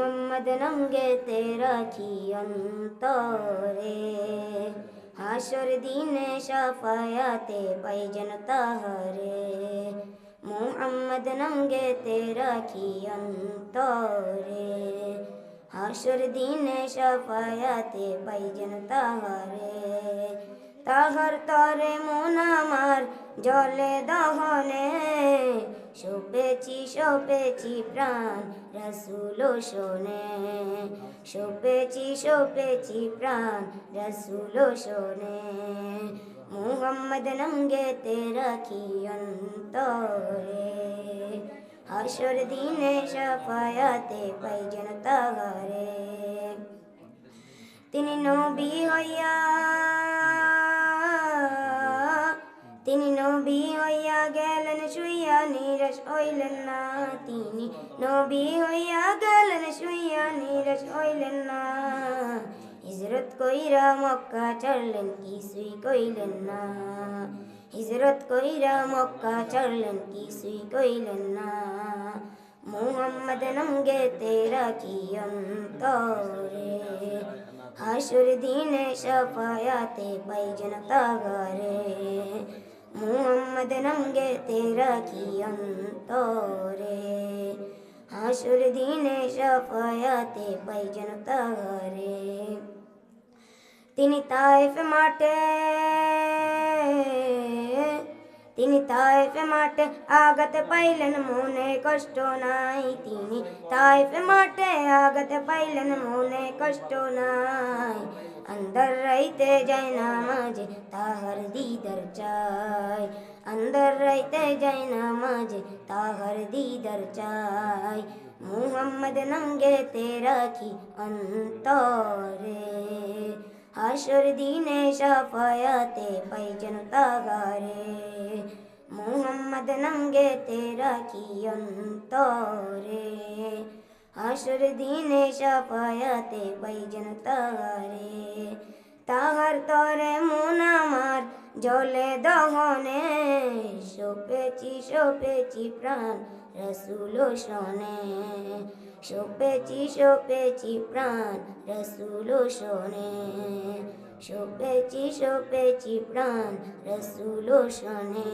মোহাম্মদ নঙ্গেতে রাখি অন্তরে? হাসর দিনে সাফায়াতে পাইজন তাহারে। মোহাম্মদ নঙ্গেতে রাখি অন্তরে? হাসর দিনে সাফায়াতে পাইজন তাহারে। তাহার তরে মন আমার জলে দহনে সোপেছি সোপেছি প্রাণ রসুল শোনে। সোপেছি সোপেছি প্রাণ রসুল শোনে। মুহাম্মদ নঙ্গেতে রাখি অন্তরে? হাসর দিনে সাফায়াতে পাইজন তাহারে তিনি নবী হইয়া, তিনি নবী হইয়া শুইয়া নিরাশ হইলেন না তিনি। নবী হইয়া গেলেন, শুইয়া নিরাশ হইলেন না। হিজরত কইরা মক্কা চড়লেন, কিছুই কইলেন না। হিজরত কইরা মক্কা চড়লেন, কিছুই কইলেন না। মুহাম্মদ নঙ্গেতে রাখি অন্তরে? হাসুর দিনে সফায়াতে পাইজন তাগারে। মুহাম্মদ নঙ্গেতে রাখি অন্তরে হাসুর দিনে সফায়াতে পাইজন তাগারে তিনি তাইফ মাঠে তিনি তাইফে মাঠে আগত পাইলেন মনে কষ্ট নাই তিনি তাইফে মাঠে আগত পাইলেন মনে কষ্ট নাই অন্দর রইতে যাই না মাঝে তাহার দিদার চাই অন্দর রইতে যাই না মাঝে তাহার দিদার চাই মুহাম্মদ নঙ্গে তে রাখি অন্তরে হাসর দিনে সাফায়াতে পাইজন গারে মোহাম্মদ নঙ্গে তেরা কি অন্তরে? হাসর দিনে সাফায়াতে পাইজন গারে তাহার তরে জলে দহনে, সোপেছি সোপেছি প্রাণ, রসুল শোনে। সোপেছি সোপেছি প্রাণ, রসুল শোনে। সোপেছি সোপেছি প্রাণ, রসুল শোনে।